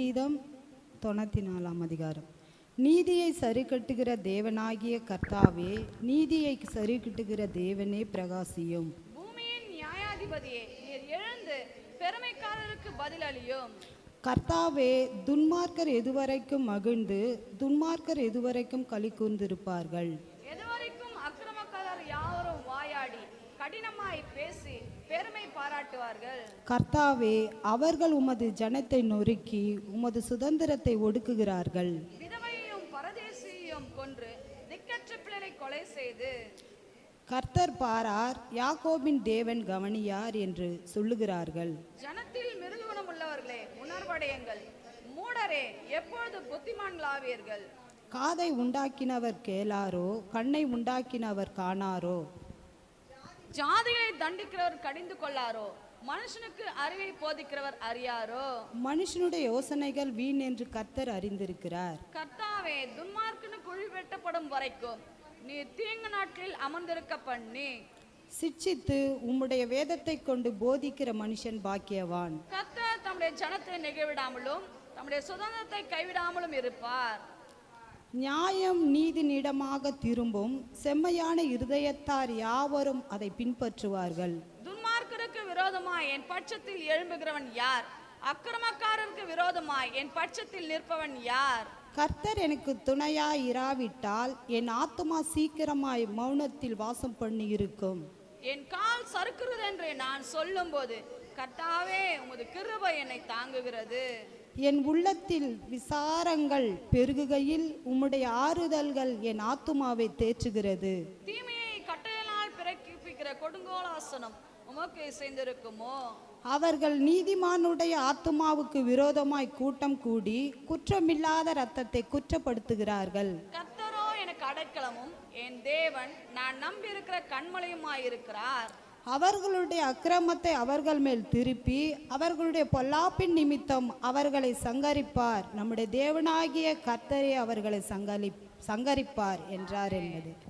சங்கீதம் தொண்ணூற்றி நாலாம் அதிகாரம். நீதியை சரிக்கட்டுகிற தேவனாகிய கர்த்தாவே நீதியை சரிக்கட்டுகிற தேவனே பிரகாசியும். பூமியின் நியாயாதிபதியே நீர் எழுந்து பெருமைக்காரருக்கு பதிலளியும். கர்த்தாவே துன்மார்க்கர் எதுவரைக்கும் மகிழ்ந்து துன்மார்க்கர் எதுவரைக்கும் களி கூர்ந்திருப்பார்கள்? கர்த்தாவே அவர்கள் உமது ஜனத்தை நொறுக்கி உமது சுதந்திரத்தை ஒடுக்குகிறார்கள். விதவையையும் பரதேசியையும் கொன்று திக்கற்ற பிள்ளரை கொலை செய்து. கர்த்தர் பாரார் யாக்கோபின் தேவன் கவனியார் என்று சொல்லுகிறார்கள். ஜனத்தில் மிருதுகுணம் உள்ளவர்களே உணர்வடையுங்கள். மூடரே எப்பொழுது புத்திமான்களாவீர்கள் காதை உண்டாக்கினவர் கேளாரோ கண்ணை உண்டாக்கினவர் காணாரோ? ஜாதிகளை தண்டிக்கிறவர் கடிந்து கொள்ளாரோ? மனுஷனுக்கு அறிவை போதிக்கிறவர் அறியாரோ? மனுஷனுடைய யோசனைகள் வீண் என்று கர்த்தர் அறிந்திருக்கிறார். கர்த்தாவே துன்மார்க்கனு குழி வெட்டப்படும் வரைக்கும் நீ தீங்கு நாட்களில் அமர்ந்திருக்க பண்ணி. சிட்சித்து உம்முடைய வேதத்தை கொண்டு போதிக்கிற மனுஷன் பாக்கியவான். கர்த்தர் தம்முடைய ஜனத்தை நெகிழ்விடாமலும் தம்முடைய சுதந்திரத்தை கைவிடாமலும் இருப்பார். நியாயம் நீதினிடமாக திரும்பும் செம்மையான இருதயத்தார் யாவரும் அதை பின்பற்றுவார்கள். துன்மார்க்கருக்கு விரோதமாய் என் பட்சத்தில் எழும்புகிறவன் யார்? அக்கிரமக்காரருக்கு விரோதமாய் என் பட்சத்தில் நிற்பவன் யார்? கர்த்தர் எனக்கு துணையாய் இராவிட்டால் என் ஆத்துமா சீக்கிரமாய் மௌனத்தில் வாசம் பண்ணி இருக்கும் என் கால் சறுக்குறது என்று நான் சொல்லும்போது கர்த்தாவே உமது கிருபை என்னை தாங்குகிறது. என் உள்ளத்தில் விசாரங்கள் பெருகுகையில் உம்முடைய ஆறுதல்கள் என் ஆத்துமாவை தேற்றுகிறது. தீமையை கட்டையினால் பிறப்பிக்கிற கொடுங்கோலாசனம் உமக்கு இசைந்திருக்குமோ? அவர்கள் நீதிமானுடைய ஆத்துமாவுக்கு விரோதமாய் கூட்டம் கூடி குற்றமில்லாத இரத்தத்தை குற்றப்படுத்துகிறார்கள். கர்த்தரோ எனக்கு அடைக்கலமும். என் தேவன் நான் நம்பியிருக்கிற கண்மலையுமாயிருக்கிறார். அவர்களுடைய அக்கிரமத்தை அவர்கள் மேல் திருப்பி அவர்களுடைய பொல்லாப்பின் நிமித்தம் அவர்களை சங்கரிப்பார். நம்முடைய தேவனாகிய கர்த்தரே அவர்களை சங்கரி சங்கரிப்பார் என்றார் என்பது.